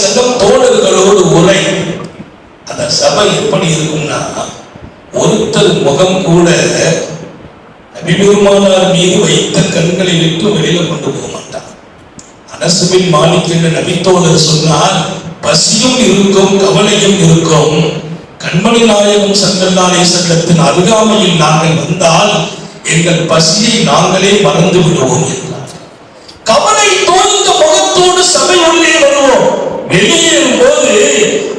செல்லம் தோழர்களோடு உரை. அந்த சபை எப்படி இருக்கும்னா ஒருத்தர் முகம் கூட நபிபெருமானார் மீது வைத்த கண்களை விட்டு வெளியில கொண்டு போக மாட்டார் அனசுவின் மாலிக் என்ற நபித்தோழர் சொன்னால் பசியும் இருக்கும் கவலையும் இருக்கும். கண்மணி நாயகம் சங்கல்லாலே சங்கத்தின் அருகாமையில் நாங்கள் வந்தால் எங்கள் பசியை நாங்களே மறந்து விடுவோம் என்றார். கவலை தோன்ற முகத்தோடு சபை உள்ளே வெளியேறும் போது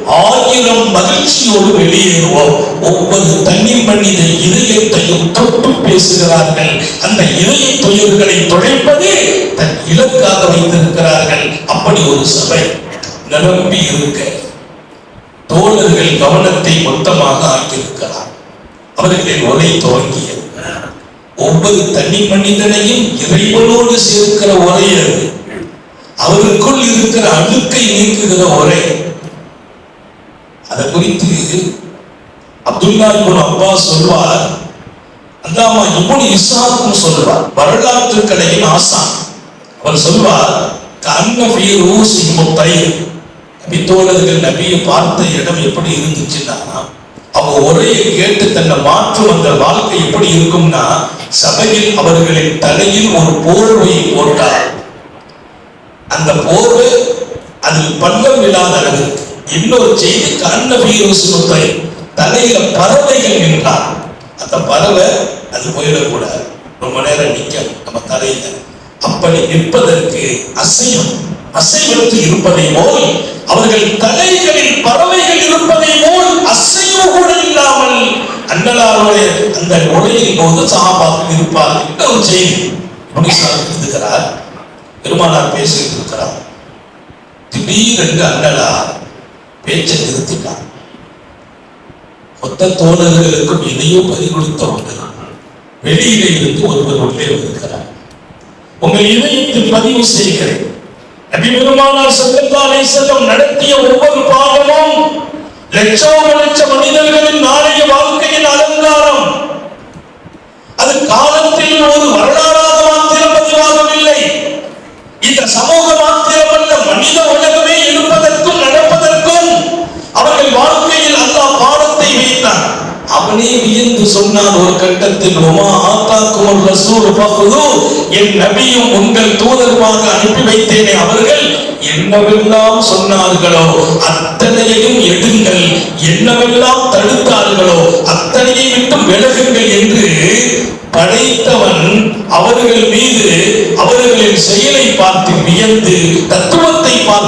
ஆயிரம் மகிழ்ச்சியோடு வெளியேறுவோம். ஒவ்வொரு தண்ணி மனித இதயத்தையும் தொட்டு பேசுகிறார்கள். அந்த இதய துயர்களை துடைப்பது தன் இலக்காக வைத்திருக்கிறார்கள். அப்படி ஒரு சபை நிரம்பி இருக்க தோழர்கள் கவனத்தை மொத்தமாக ஆக்கியிருக்கிறார். அவர்களின் உரை துவங்கியது. ஒவ்வொரு தனி மனிதனையும் இறைவனோடு சேர்க்கிற உரை அது. அவருக்குள் இருக்கிற அழுக்கை நீக்குகிற உரை அதை குறித்து அப்துல்லா இப்னு அப்பாஸ் சொல்வார். அல்லாமா இப்னு இஸ்ஹாக்கும் சொல்வார். வரலாற்று கலையின் ஆசான். அவர் சொல்வார் கண்ண ஃபீ ரூசி முத்தைர் நபித்தோழர்கள் நபியை பார்த்த இடம் எப்படி இருந்துச்சுன்னா அவங்க உரையை கேட்டு தன்னை மாற்றும் அந்த வாழ்க்கை எப்படி இருக்கும்னா சபையில் அவர்களின் தலையில் ஒரு போர்வையை போட்டார். அந்த போர்வை அதில் பள்ளம் இல்லாத அளவு இன்னொரு செய்தி கண்ண வீரசுத்தை தலையில பறவைகள் நின்றார். அந்த பறவை அது போயிடக்கூடாது. ரொம்ப நேரம் நிக்க நம்ம தலையில. அப்படி நிற்பதற்கு அசையும் அசைவற்று இருப்பதை போல் அவர்கள் தலைகளில் பறவைகள் இருப்பதை போல் அசைவு கூட இல்லாமல் அண்ணலாருடைய அந்த நுழையின் போது சகாபாக்கள் இருப்பார் என்ற ஒரு செய்தி இருக்கிறார் பெருமானார் பேசிட்டு இருக்கிறார் திடீரென்று அண்ணலார் பேச்சை நிறுத்திட்டார் மொத்த தோழர்களுக்கும் எதையோ பறிகொடுத்தவங்க வெளியில இருந்து ஒருவர் உள்ளே வருகிறார் உங்கள் இதயத்தில் பதிவு செய்கிறேன். நபி பெருமானார் ஸல்லல்லாஹு அலைஹி நடத்திய ஒவ்வொரு பாகமும் லட்சோப லட்ச மனிதர்களின் நாளைய வாழ் அவனே வியந்து சொன்னான் ஒரு கட்டத்தில் உமா ஆத்தாக்கும் ரசூல் பகுது என் நபியும் உங்கள் தூதருமாக அனுப்பி வைத்தேனே அவர்கள். என்னவெல்லாம் சொன்னார்களோ அத்தனையையும் எடுங்கள். என்னவெல்லாம் தடுத்தார்களோ அத்தனையை விட்டு விலகுங்கள் என்று படைத்தவன் அவர்கள் மீது அவர்களின் செயலை பார்த்து வியந்து தத்துவத்தை பார்த்து